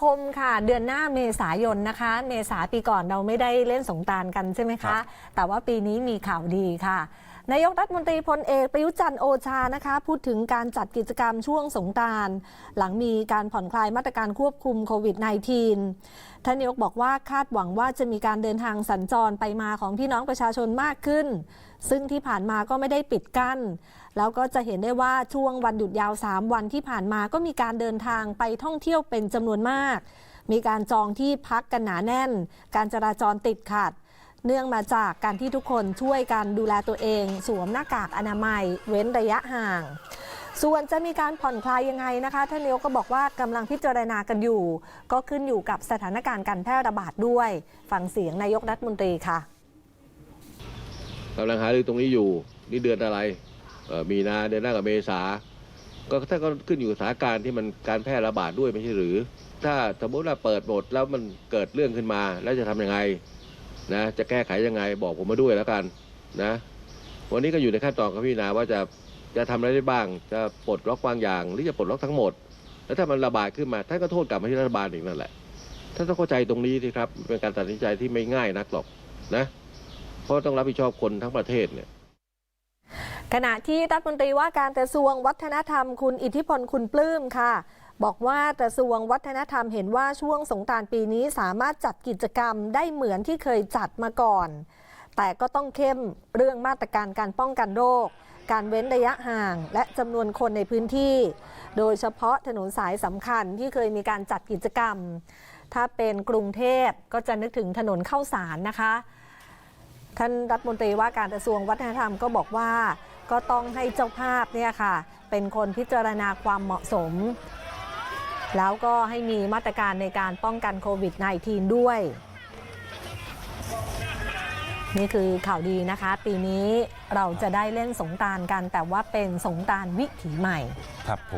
คมค่ะ เดือนหน้าเมษายนนะคะ เมษาปีก่อนเราไม่ได้เล่นสงกรารกันใช่ไหมครัคะ บ แต่ว่าปีนี้มีข่าวดีค่ะ นายกรัฐมนตรีพลเอกประยุจันทร์โอชานะคะ พูดถึงการจัดกิจกรรมช่วงสงกรารหลังมีการผ่อนคลายมาตรการควบคุมโควิด -19 ท่านนายกบอกว่าคาดหวังว่าจะมีการเดินทางสัญจรไปมาของพี่น้องประชาชนมากขึ้น ซึ่งที่ผ่านมาก็ไม่ได้ปิดกั้น แล้วก็จะเห็นได้ว่าช่วงวันหยุดยาว 3 วันที่ผ่านมาก็มีการเดินทางไปท่องเที่ยวเป็นจำนวนมาก มีการจองที่พักกันหนาแน่น การจราจรติดขัด เนื่องมาจากการที่ทุกคนช่วยกันดูแลตัวเอง สวมหน้ากากอนามัย เว้นระยะห่าง ส่วนจะมีการผ่อนคลายยังไงนะคะท่านนายกก็บอกว่ากำลังพิจารณากันอยู่ ก็ขึ้นอยู่กับสถานการณ์การแพร่ระบาดด้วย ฟังเสียงนายกรัฐมนตรีค่ะกำลังหารือตรงนี้อยู่นี่เดือนอะไรมีนาเดือนหน้ากับเมษาก็ถ้าก็ขึ้นอยู่กับสถานการณ์ที่มันการแพร่ระบาดด้วยไม่ใช่หรือ ถ้าสมมติว่าเปิดหมดแล้วมันเกิดเรื่องขึ้นมาแล้วจะทำยังไง นะจะแก้ไขยังไงบอกผมมาด้วยแล้วกันนะวันนี้ก็อยู่ในขั้นตอนการพิจารณาว่าจะจะทำอะไรได้บ้าง จะปลดล็อกบางอย่าง หรือจะปลดล็อกทั้งหมด แล้วถ้ามันระบาดขึ้นมาท่านก็โทษกลับมาที่รัฐบาลอีกนั่นแหละท่านต้องเข้าใจตรงนี้สิครับเป็นการตัดสินใจที่ไม่ง่ายนักหรอกนะเพราะต้องรับผิดชอบคนทั้งประเทศเนี่ยขณะที่รัฐมนตรีว่าการกระทรวงวัฒนธรรมคุณอิทธิพลคุณปลื้มค่ะ บอกว่ากระทรวงวัฒนธรรมเห็นว่าช่วงสงกรานต์ปีนี้สามารถจัดกิจกรรมได้เหมือนที่เคยจัดมาก่อน แต่ก็ต้องเข้มเรื่องมาตรการการป้องกันโรค การเว้นระยะห่าง และจำนวนคนในพื้นที่ โดยเฉพาะถนนสายสำคัญที่เคยมีการจัดกิจกรรม ถ้าเป็นกรุงเทพก็จะนึกถึงถนนเข้าสารนะคะ ท่านรัฐมนตรีว่าการกระทรวงวัฒนธรรมก็บอกว่าก็ต้องให้เจ้าภาพเนี่ยค่ะเป็นคนพิจารณาความเหมาะสม แล้วก็ให้มีมาตรการในการป้องกันโควิด -19 ด้วย นี่คือข่าวดีนะคะ ปีนี้เราจะได้เล่นสงการ์กัน แต่ว่าเป็นสงการ์วิถีใหม่ ครับผม